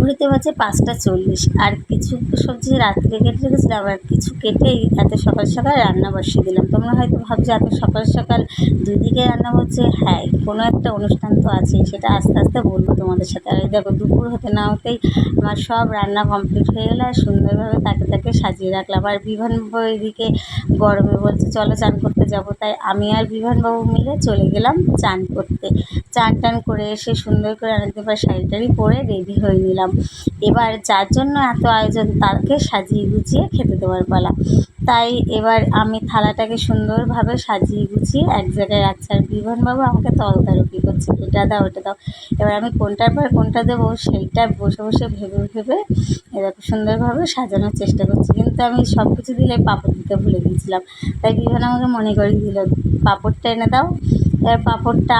ঘুরিতে বাজে পাঁচটা চল্লিশ। আর কিছু সবজি রাত্রে কেটে রেখেছিলাম আর কিছু কেটেই এত সকাল সকাল রান্না বসিয়ে দিলাম। তোমরা হয়তো ভাবছ এত সকাল সকাল দুদিকে রান্না হচ্ছে। হ্যাঁ কোনো একটা অনুষ্ঠান তো আছেই, সেটা আস্তে আস্তে বলব তোমাদের সাথে। আর দেখো, দুপুর হতে না হতেই আমার সব রান্না কমপ্লিট হয়ে গেলো আর সুন্দরভাবে তাকে তাকে সাজিয়ে রাখলাম। আর বিভানবাবু এদিকে গরমে বলছে, চলো চান করতে যাব। তাই আমি আর বিভানবাবু মিলে চলে গেলাম চান করতে। চান টান করে এসে সুন্দর করে পর শাড়ি টাড়ি পরে রেডি হয়ে নিলাম। এবার যার জন্য এত আয়োজন তাকে সাজিয়ে গুছিয়ে খেতে দেওয়ার পালা। তাই এবার আমি থালাটাকে সুন্দরভাবে সাজিয়ে গুছিয়ে এক জায়গায় রাখছি। আর বিভনবাবু আমাকে তলদারকি করছে। এটা দাও ওটা দাও। এবার আমি কোনটার পর কোনটা দেবো সেইটা বসে বসে ভেবে ভেবে এরকম সুন্দরভাবে সাজানোর চেষ্টা করছি। কিন্তু আমি সব কিছু দিলে পাঁপড় দিতে ভুলে গিয়েছিলাম। তাই বিভন আমাকে মনে করিয়ে দিল, পাঁপড়টা এনে দাও এবার পাঁপড়টা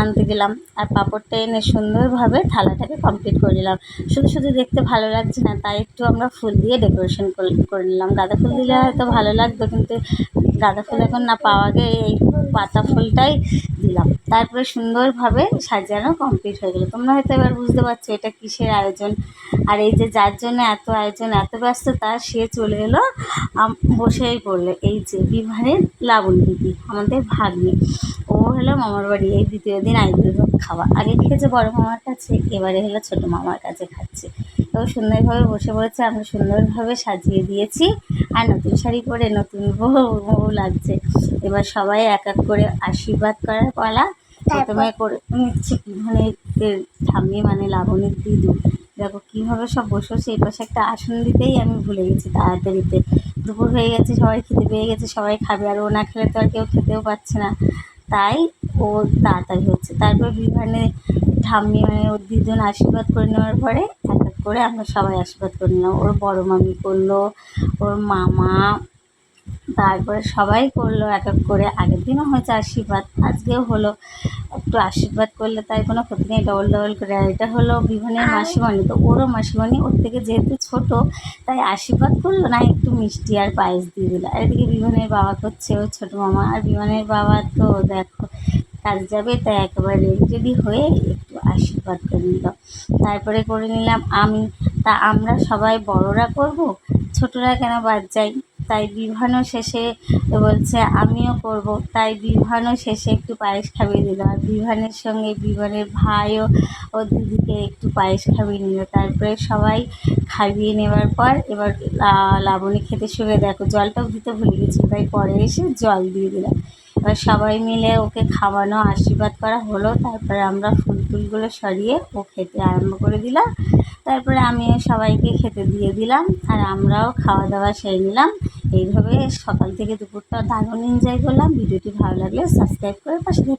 আনতে গেলাম। আর পাঁপড়টা এনে সুন্দরভাবে থালাটাকে কমপ্লিট করে নিলাম। শুধু শুধু দেখতে ভালো লাগছে না, তাই একটু আমরা ফুল দিয়ে ডেকোরেশন করে নিলাম। গাঁদা ফুল দিলে হয়তো ভালো লাগতো কিন্তু গাঁদা ফুল এখন না পাওয়া গিয়ে এই পাতা ফুলটাই দিলাম। তারপরে সুন্দরভাবে সাজানো কমপ্লিট হয়ে গেলো। তোমরা হয়তো এবার বুঝতে পারছ এটা কিসের আয়োজন। আর এই যে যার জন্য এত আয়োজন এত ব্যস্ততা সে চলে এলো বসেই পড়ল। এই যে বিবাহের লাবণ দিদি আমাদের ভাগ্নি। ও হলো মামার বাড়ি এই দ্বিতীয় দিন ভাত খাওয়া। আগে খেয়েছে বড় মামার কাছে এবারে হলো ছোটো মামার কাছে খাচ্ছে। তো সুন্দরভাবে বসে পড়েছে আমরা সুন্দরভাবে সাজিয়ে দিয়েছি। আর নতুন শাড়ি পরে নতুন বউ বউ লাগছে। এবার সবাই এক এক করে আশীর্বাদ করার পালা। প্রথমে করে নিচ্ছে মানে ঠাম্মি মানে লাবণীর দিদু। দেখো কীভাবে সব বসে এই পাশে একটা আসন দিতেই আমি ভুলে গেছি তাড়াতাড়িতে। দুপুর হয়ে গেছে, সবাই খেতে পেয়ে গেছে, সবাই খাবে। আর ও না খেলে তো আর কেউ খেতেও পাচ্ছে না। তাই ও তাড়াতাড়ি হচ্ছে। তারপর বিভানে ঠাম্মি মানে ওর দুজন আশীর্বাদ করে নেওয়ার পরে এক এক করে আমরা সবাই আশীর্বাদ করে নিলাম। ওর বড় মামি করল, ওর মামা, তারপরে সবাই করল এক এক করে। আগের দিনও হয়েছে আশীর্বাদ, আজকেও হলো। একটু আশীর্বাদ করলে তাই কোনো ক্ষতি নেই ডবল ডবল করে। আর এটা হলো বিভানের মাসিমণি তো ওরও মাসিমণি ওর থেকে যেহেতু ছোট তাই আশীর্বাদ করল না একটু মিষ্টি আর পায়েস দিয়ে দিল। আর এদিকে বিমানের বাবা করছে ওর ছোটো মামা। আর বিমানের বাবা তো দেখো কাজ যাবে তাই একেবারে রেডি হয়ে একটু আশীর্বাদ করে নিল। তারপরে করে নিলাম আমি। তা আমরা সবাই বড়রা করব ছোটরা কেন বাদ যাই তাই বিভানও শেষে বলছে, আমিও করব। তাই বিভানও শেষে একটু পায়েস খাইয়ে দিল। আর বিভানের সঙ্গে বিভানের ভাইও ও দিদিকে একটু পায়েস খাইয়ে নিল। তারপরে সবাই খাইয়ে নেওয়ার পর এবার লাবণী খেতে শুয়ে দেখো, জলটাও দিতে ভুলে গেছি, তাই পরে এসে জল দিয়ে দিলাম এবার সবাই মিলে ওকে খাওয়ানো, আশীর্বাদ করা হলো। তারপরে আমরা ফুল টুলগুলো সরিয়ে ও খেতে আরম্ভ করে দিলাম। তারপরে আমি সবাইকে খেতে দিয়ে দিলাম, আর আমরাও খাওয়া দাওয়া সেরে নিলাম এইভাবে সকাল থেকে দুপুরটা দারুণ এনজয় করলাম ভিডিওটি ভালো লাগলে সাবস্ক্রাইব করে পাশে।